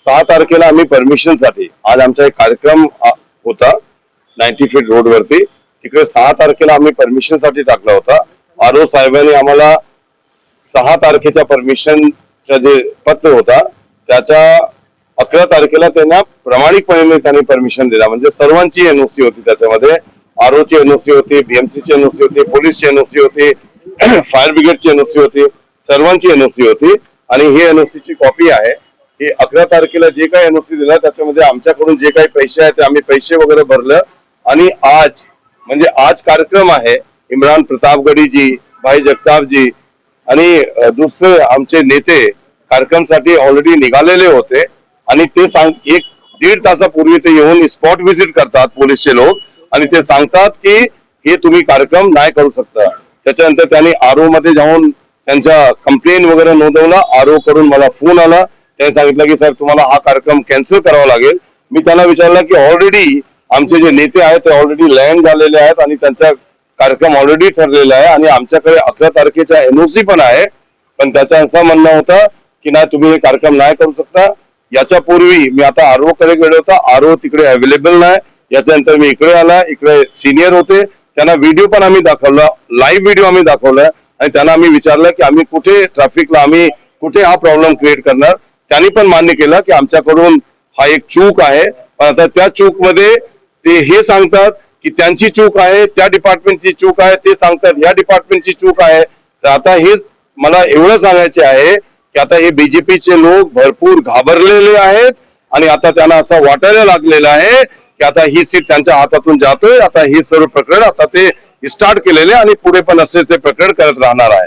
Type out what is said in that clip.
सहा तारखेला आम्ही परमिशनसाठी आज आमचा एक कार्यक्रम होता नाईन्टी फीट रोड वरती तिकडे सहा तारखेला आम्ही परमिशनसाठी टाकला होता. आरो साहेबांनी आम्हाला सहा तारखेच्या परमिशनचा जे पत्र होता त्याच्या अकरा तारखेला त्यांना प्रामाणिकपणे त्यांनी परमिशन दिला. म्हणजे सर्वांची एनओसी होती त्याच्यामध्ये. आरोची एनओसी होती बीएमसीची एनओसी होती पोलीसची एनओसी होती फायर ब्रिगेडची एनओसी होती सर्वांची एनओसी होती. आणि ही एनओसीची कॉपी आहे. की अकरा तारखेला जे काही एनओसी दिला त्याच्यामध्ये आमच्याकडून जे काही पैसे आहेत ते आम्ही पैसे वगैरे भरलं. आणि आज म्हणजे आज कार्यक्रम आहे इम्रान प्रतापगडीजी भाई जगतापजी आणि दुसरे आमचे नेते कार्यक्रमसाठी ऑलरेडी निघालेले होते. आणि ते सांग एक दीड तासापूर्वी ते येऊन स्पॉट व्हिजिट करतात पोलीसचे लोक. आणि ते सांगतात की हे तुम्ही कार्यक्रम नाही करू शकता. त्याच्यानंतर त्यांनी आरो मध्ये जाऊन त्यांच्या कंप्लेन वगैरे नोंदवला. ओ करून मला फोन आला. त्यांनी सांगितलं की सर तुम्हाला हा कार्यक्रम कॅन्सल करावा लागेल. मी त्यांना विचारलं की ऑलरेडी आमचे जे नेते आहेत ते ऑलरेडी लँड झालेले आहेत आणि त्यांचा कार्यक्रम ऑलरेडी ठरलेला आहे आणि आमच्याकडे अकरा तारखेचा एनओसी पण आहे. पण त्याचं असं म्हणणं होतं की नाही तुम्ही हे कार्यक्रम नाही करू शकता. याच्या पूर्वी मी आता आरओ कडे गेलो होता. आरओ तिकडे अवेलेबल नाही. याच्यानंतर मी इकडे आला. इकडे सिनियर होते. त्यांना व्हिडिओ पण आम्ही दाखवला. लाईव्ह व्हिडिओ आम्ही दाखवला. आणि त्यांना आम्ही विचारलं की आम्ही कुठे ट्रॅफिकला आम्ही कुठे हा प्रॉब्लेम क्रिएट करणार? त्यांनी पण मान्य केलं की आमच्याकडून हा एक चूक आहे. पण आता त्या चूकमध्ये ते हे सांगतात की त्यांची चूक आहे त्या डिपार्टमेंटची चूक आहे ते सांगतात या डिपार्टमेंटची चूक आहे. तर आता हे मला एवढं सांगायचे आहे की आता हे बीजेपीचे लोक भरपूर घाबरलेले आहेत आणि आता त्यांना असं वाटायला लागलेलं आहे की आता ही सीट त्यांच्या हातातून जातोय. आता हे सर्व प्रकरण आता ते स्टार्ट केलेले आणि पुढे पण असे ते प्रकरण करत राहणार आहे